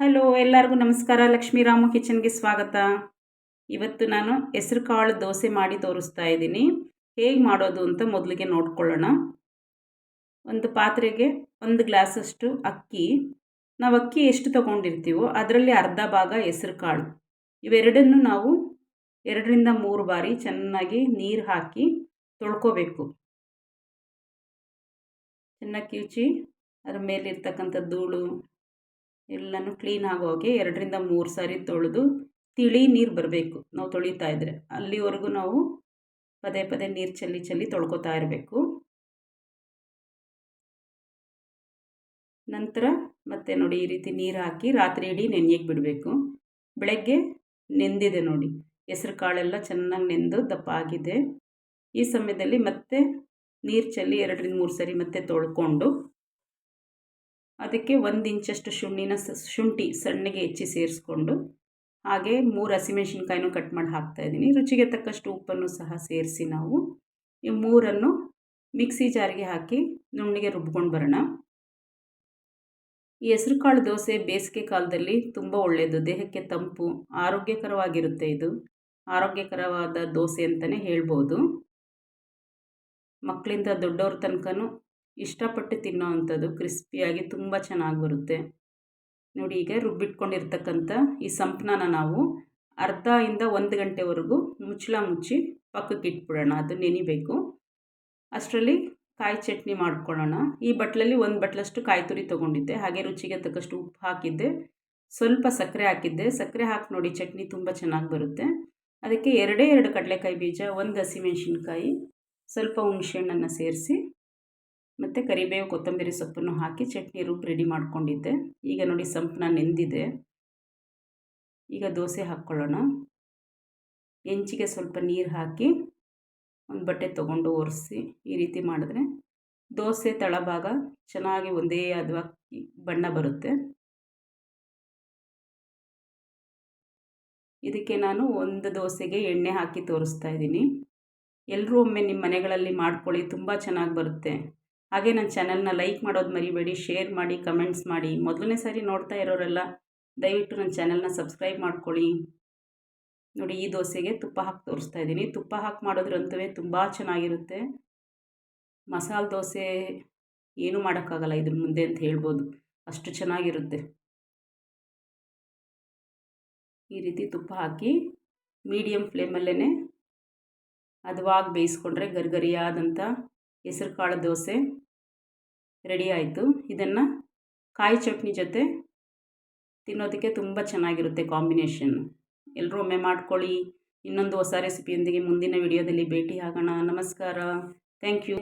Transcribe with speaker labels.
Speaker 1: Hello, ಎಲ್ಲರಿಗೂ ನಮಸ್ಕಾರ. ಲಕ್ಷ್ಮೀರಾಮು ಕಿಚನ್ಗೆ ಸ್ವಾಗತ. ಇವತ್ತು ನಾನು ಹೆಸರು ಕಾಳು ದೋಸೆ ಮಾಡಿ ತೋರಿಸ್ತಾ ಇದ್ದೀನಿ. ಹೇಗೆ ಮಾಡೋದು ಅಂತ ಮೊದಲಿಗೆ ನೋಡ್ಕೊಳ್ಳೋಣ. ಒಂದು ಪಾತ್ರೆಗೆ ಒಂದು ಗ್ಲಾಸಷ್ಟು ಅಕ್ಕಿ. ನಾವು ಅಕ್ಕಿ ಎಷ್ಟು ತಗೊಂಡಿರ್ತೀವೋ ಅದರಲ್ಲಿ ಅರ್ಧ ಭಾಗ ಹೆಸರು ಕಾಳು. ಇವೆರಡನ್ನು ನಾವು ಎರಡರಿಂದ ಮೂರು ಬಾರಿ ಚೆನ್ನಾಗಿ ನೀರು ಹಾಕಿ ತೊಳ್ಕೋಬೇಕು. ಚೆನ್ನಾಗಿ ಕಿವುಚಿ, ಅದ್ರ ಮೇಲಿರ್ತಕ್ಕಂಥ ಧೂಳು ಎಲ್ಲನೂ ಕ್ಲೀನ್ ಆಗೋಗಿ ಎರಡರಿಂದ ಮೂರು ಸಾರಿ ತೊಳೆದು ತಿಳಿ ನೀರು ಬರಬೇಕು. ನಾವು ತೊಳಿತಾ ಇದ್ದರೆ ಅಲ್ಲಿವರೆಗೂ ನಾವು ಪದೇ ಪದೇ ನೀರು ಚೆಲ್ಲಿ ಚೆಲ್ಲಿ ತೊಳ್ಕೊತಾ ಇರಬೇಕು. ನಂತರ ಮತ್ತೆ ನೋಡಿ ಈ ರೀತಿ ನೀರು ಹಾಕಿ ರಾತ್ರಿ ಇಡೀ ನೆನೆಯಕ್ಕೆ ಬಿಡಬೇಕು. ಬೆಳಗ್ಗೆ ನೆಂದಿದೆ ನೋಡಿ. ಹೆಸ್ರು ಕಾಳೆಲ್ಲ ಚೆನ್ನಾಗಿ ನೆಂದು ದಪ್ಪ ಆಗಿದೆ. ಈ ಸಮಯದಲ್ಲಿ ಮತ್ತೆ ನೀರು ಚೆಲ್ಲಿ ಎರಡರಿಂದ ಮೂರು ಸರಿ ಮತ್ತೆ ತೊಳ್ಕೊಂಡು ಅದಕ್ಕೆ ಒಂದು ಇಂಚಷ್ಟು ಶುಂಠಿನ ಶುಂಠಿ ಸಣ್ಣಗೆ ಹೆಚ್ಚಿ ಸೇರಿಸ್ಕೊಂಡು ಹಾಗೆ ಮೂರು ಹಸಿಮೆಣ್ಸಿನ್ಕಾಯಿನೂ ಕಟ್ ಮಾಡಿ ಹಾಕ್ತಾಯಿದ್ದೀನಿ ರುಚಿಗೆ ತಕ್ಕಷ್ಟು ಉಪ್ಪನ್ನು ಸಹ ಸೇರಿಸಿ ನಾವು ಈ ಮೂರನ್ನು ಮಿಕ್ಸಿ ಜಾರಿಗೆ ಹಾಕಿ ನುಣ್ಣಗೆ ರುಬ್ಕೊಂಡು ಬರೋಣ. ಈ ಹೆಸರುಕಾಳು ದೋಸೆ ಬೇಸಿಗೆ ಕಾಲದಲ್ಲಿ ತುಂಬ ಒಳ್ಳೆಯದು ದೇಹಕ್ಕೆ ತಂಪು, ಆರೋಗ್ಯಕರವಾಗಿರುತ್ತೆ ಇದು. ಆರೋಗ್ಯಕರವಾದ ದೋಸೆ ಅಂತಲೇ ಹೇಳ್ಬೋದು. ಮಕ್ಕಳಿಂದ ದೊಡ್ಡವ್ರ ತನಕನೂ ಇಷ್ಟಪಟ್ಟು ತಿನ್ನೋ ಅಂಥದ್ದು ಕ್ರಿಸ್ಪಿಯಾಗಿ ತುಂಬ ಚೆನ್ನಾಗಿ ಬರುತ್ತೆ. ನೋಡಿ ಈಗ ರುಬ್ಬಿಟ್ಕೊಂಡಿರ್ತಕ್ಕಂಥ ಈ ಸಂಪನ್ನ ನಾವು ಅರ್ಧ ಇಂದ ಒಂದು ಗಂಟೆವರೆಗೂ ಮುಚ್ಚಳ ಮುಚ್ಚಿ ಪಕ್ಕಕ್ಕೆ ಇಟ್ಬಿಡೋಣ. ಅದು ನೆನಿಬೇಕು. ಅಷ್ಟರಲ್ಲಿ ಕಾಯಿ ಚಟ್ನಿ ಮಾಡ್ಕೊಳ್ಳೋಣ. ಈ ಬಟ್ಲಲ್ಲಿ ಒಂದು ಬಟ್ಲಷ್ಟು ಕಾಯಿ ತುರಿ ತೊಗೊಂಡಿದ್ದೆ. ಹಾಗೆ ರುಚಿಗೆ ತಕ್ಕಷ್ಟು ಉಪ್ಪು ಹಾಕಿದ್ದೆ. ಸ್ವಲ್ಪ ಸಕ್ಕರೆ ಹಾಕಿದ್ದೆ. ಸಕ್ಕರೆ ಹಾಕಿ ನೋಡಿ ಚಟ್ನಿ ತುಂಬ ಚೆನ್ನಾಗಿ ಬರುತ್ತೆ. ಅದಕ್ಕೆ ಎರಡೇ ಎರಡು ಕಡಲೆಕಾಯಿ ಬೀಜ, ಒಂದು ಹಸಿಮೆಣಸಿನ್ಕಾಯಿ, ಸ್ವಲ್ಪ ಹುಣಸೆಹಣ್ಣನ್ನು ಸೇರಿಸಿ ಮತ್ತು ಕರಿಬೇವು ಕೊತ್ತಂಬರಿ ಸೊಪ್ಪನ್ನು ಹಾಕಿ ಚಟ್ನಿ ರೂಪ ರೆಡಿ ಮಾಡಿಕೊಂಡಿದ್ದೆ. ಈಗ ನೋಡಿ ಸಂಪನ್ನ ನೆಂದಿದೆ. ಈಗ ದೋಸೆ ಹಾಕ್ಕೊಳ್ಳೋಣ. ಹೆಂಚಿಗೆ ಸ್ವಲ್ಪ ನೀರು ಹಾಕಿ ಒಂದು ಬಟ್ಟೆ ತೊಗೊಂಡು ಒರೆಸಿ ಈ ರೀತಿ ಮಾಡಿದ್ರೆ ದೋಸೆ ತಳಭಾಗ ಚೆನ್ನಾಗಿ ಒಂದೇ ಅದು ಬಣ್ಣ ಬರುತ್ತೆ. ಇದಕ್ಕೆ ನಾನು ಒಂದು ದೋಸೆಗೆ ಎಣ್ಣೆ ಹಾಕಿ ತೋರಿಸ್ತಾ ಇದ್ದೀನಿ. ಎಲ್ಲರೂ ಒಮ್ಮೆ ನಿಮ್ಮ ಮನೆಗಳಲ್ಲಿ ಮಾಡ್ಕೊಳ್ಳಿ, ತುಂಬ ಚೆನ್ನಾಗಿ ಬರುತ್ತೆ. ಹಾಗೆ ನನ್ನ ಚಾನಲ್ನ ಲೈಕ್ ಮಾಡೋದು ಮರಿಬೇಡಿ, ಶೇರ್ ಮಾಡಿ, ಕಮೆಂಟ್ಸ್ ಮಾಡಿ. ಮೊದಲನೇ ಸಾರಿ ನೋಡ್ತಾ ಇರೋರೆಲ್ಲ ದಯವಿಟ್ಟು ನನ್ನ ಚಾನಲ್ನ ಸಬ್ಸ್ಕ್ರೈಬ್ ಮಾಡ್ಕೊಳ್ಳಿ. ನೋಡಿ, ಈ ದೋಸೆಗೆ ತುಪ್ಪ ಹಾಕಿ ತೋರಿಸ್ತಾ ಇದ್ದೀನಿ. ತುಪ್ಪ ಹಾಕಿ ಮಾಡೋದ್ರಂತವೇ ತುಂಬ ಚೆನ್ನಾಗಿರುತ್ತೆ. ಮಸಾಲೆ ದೋಸೆ ಏನೂ ಮಾಡೋಕ್ಕಾಗಲ್ಲ ಇದ್ರ ಮುಂದೆ ಅಂತ ಹೇಳ್ಬೋದು. ಅಷ್ಟು ಚೆನ್ನಾಗಿರುತ್ತೆ. ಈ ರೀತಿ ತುಪ್ಪ ಹಾಕಿ ಮೀಡಿಯಮ್ ಫ್ಲೇಮಲ್ಲೇ ಹದವಾಗಿ ಬೇಯಿಸ್ಕೊಂಡ್ರೆ ಗರಿಗರಿಯಾದಂಥ ಹೆಸರು ಕಾಳು ದೋಸೆ ರೆಡಿ ಆಯಿತು. ಇದನ್ನು ಕಾಯಿ ಚಟ್ನಿ ಜೊತೆ ತಿನ್ನೋದಕ್ಕೆ ತುಂಬ ಚೆನ್ನಾಗಿರುತ್ತೆ ಕಾಂಬಿನೇಷನ್. ಎಲ್ಲರೂ ಒಮ್ಮೆ ಮಾಡ್ಕೊಳ್ಳಿ. ಇನ್ನೊಂದು ಹೊಸ ರೆಸಿಪಿಯೊಂದಿಗೆ ಮುಂದಿನ ವಿಡಿಯೋದಲ್ಲಿ ಭೇಟಿ ಆಗೋಣ ನಮಸ್ಕಾರ. Thank you.